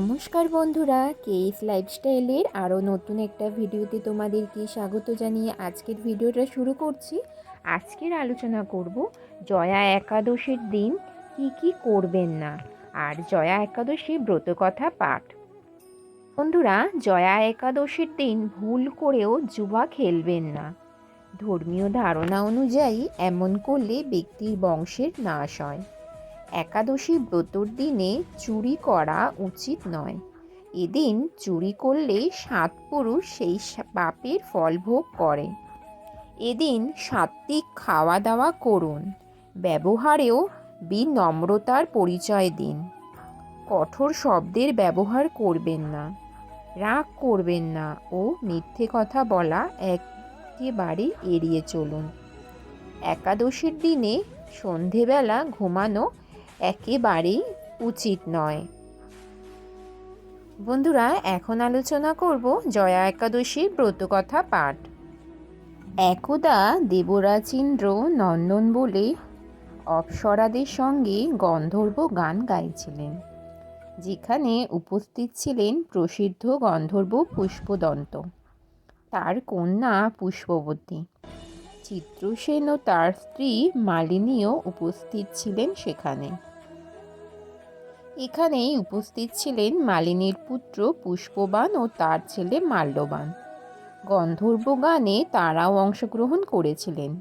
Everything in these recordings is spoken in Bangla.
নমস্কার বন্ধুরা কেস লাইফস্টাইলের আরও নতুন একটা ভিডিওতে তোমাদেরকে স্বাগত জানিয়ে আজকের ভিডিওটা শুরু করছি। আজকের আলোচনা করব জয়া একাদশীর দিন কি কি করবেন না, আর জয়া একাদশী ব্রতকথা পাঠ। বন্ধুরা, জয়া একাদশীর দিন ভুল করেও জুয়া খেলবেন না। ধর্মীয় ধারণা অনুযায়ী এমন করলে ব্যক্তির বংশের নাশ হয়। একাদশী ব্রতর দিনে চুরি করা উচিত নয়। এদিন চুরি করলে সাত পুরুষ সেই পাপের ফল ভোগ করে এদিন সাত্বিক খাওয়া দাওয়া করুন। ব্যবহারেও বিনম্রতার পরিচয় দিন। কঠোর শব্দের ব্যবহার করবেন না। রাগ করবেন না ও মিথ্যে কথা বলা একেবারে এড়িয়ে চলুন। একাদশীর দিনে সন্ধেবেলা ঘুমানো একেবারেই উচিত নয়। বন্ধুরা, এখন আলোচনা করব জয়া একাদশীর ব্রতকথা পাঠ। একদা দেবরাজেন্দ্র নন্দন বলে অপ্সরাদের সঙ্গে গন্ধর্ব গান গাইছিলেন। যেখানে উপস্থিত ছিলেন প্রসিদ্ধ গন্ধর্ব পুষ্পদন্ত। তার কন্যা পুষ্পবতী। চিত্রসেন ও তার স্ত্রী মালিনীও উপস্থিত ছিলেন সেখানে। এখানেই উপস্থিত ছিলেন মালিনীর পুত্র পুষ্পবান ও তার ছেলে মাল্যবান। গন্ধর্ব গানে তারাও অংশগ্রহণ করেছিলেন।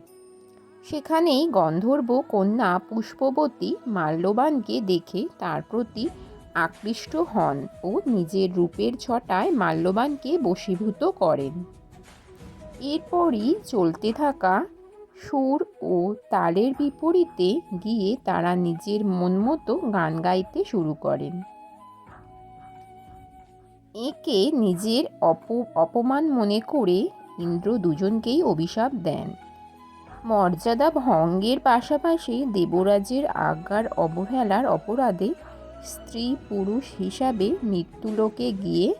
সেখানেই গন্ধর্ব কন্যা পুষ্পবতী মাল্যবানকে দেখে তার প্রতি আকৃষ্ট হন ও নিজের রূপের ছটায় মাল্যবানকে বশীভূত করেন। এরপরই চলতে থাকা সুর ও তালের বিপরীতে গিয়ে তারা নিজের মন মতো গান গাইতে শুরু করেন। একে নিজের অপ, অপমান মনে করে ইন্দ্র দুজনকেই অভিশাপ দেন। মর্যাদা ভঙ্গের পাশাপাশি দেবরাজের আজ্ঞার অবহেলার অপরাধে স্ত্রী পুরুষ হিসাবে মৃত্যুলোকে গিয়ে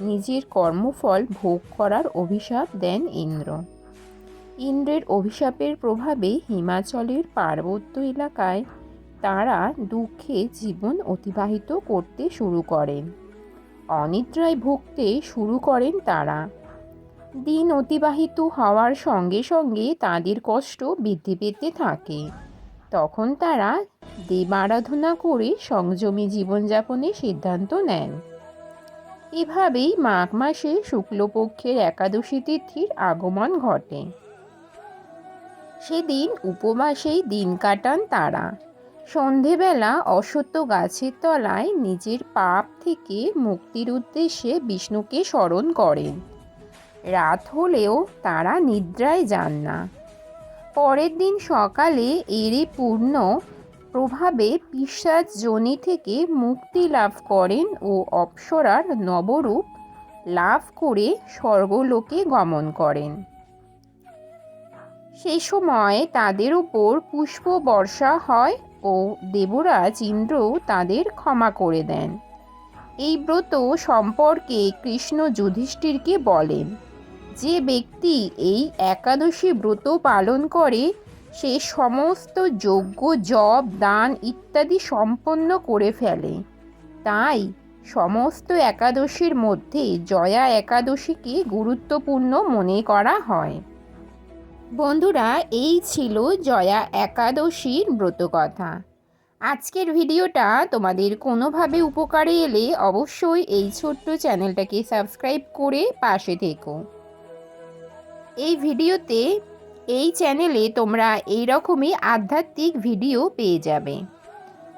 নিজের কর্মফল ভোগ করার অভিশাপ দেন ইন্দ্র। ইন্দ্রের অভিশাপের প্রভাবে হিমাচলের পার্বত্য এলাকায় তারা দুঃখে জীবন অতিবাহিত করতে শুরু করেন। অনিদ্রায় ভুগতে শুরু করেন তারা। দিন অতিবাহিত হওয়ার সঙ্গে সঙ্গে তাদের কষ্ট বৃদ্ধি পেতে থাকে। তখন তারা দেবারাধনা করে সংযমী জীবনযাপনের সিদ্ধান্ত নেন। এভাবেই মাঘ মাসে শুক্লপক্ষের একাদশী তিথির আগমন ঘটে। সেদিন উপবাসেই দিন কাটান তারা। সন্ধেবেলা অসত্য গাছের তলায় নিজের পাপ থেকে মুক্তির উদ্দেশ্যে বিষ্ণুকে স্মরণ করেন। রাত হলেও তারা নিদ্রায় যান না। পরের দিন সকালে এরই পূর্ণ প্রভাবে পিসাজ জনি থেকে মুক্তি লাভ করেন ও অপ্সরার নবরূপ লাভ করে স্বর্গলোকে গমন করেন। সেই সময় তাদের উপর পুষ্প বর্ষা হয় ও দেবরাজ ইন্দ্র তাদের ক্ষমা করে দেন। এই ব্রত সম্পর্কে কৃষ্ণ যুধিষ্ঠিরকে বলেন, যে ব্যক্তি এই একাদশী ব্রত পালন করে, সে সমস্ত যজ্ঞ, জপ, দান ইত্যাদি সম্পন্ন করে ফেলে। তাই সমস্ত একাদশীর মধ্যে জয়া একাদশীকে গুরুত্বপূর্ণ মনে করা হয়। বন্ধুরা, এই ছিল জয়া একাদশীর ব্রতকথা আজকের ভিডিওটা তোমাদের কোনোভাবে উপকারে এলে অবশ্যই এই ছোট্ট চ্যানেলটাকে সাবস্ক্রাইব করে পাশে থেকো। এই ভিডিওতে, এই চ্যানেলে তোমরা এই রকমই আধ্যাত্মিক ভিডিও পেয়ে যাবে।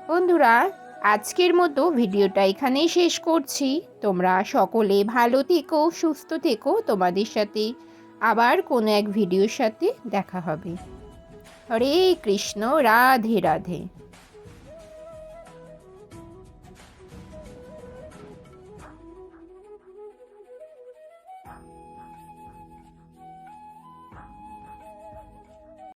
বন্ধুরা, আজকের মতো ভিডিওটা এখানেই শেষ করছি। তোমরা সকলে ভালো থেকো, সুস্থ থেকো। তোমাদের সাথে আবার কোনো এক ভিডিওর সাথে দেখা হবে। হরে কৃষ্ণ রাধে রাধে।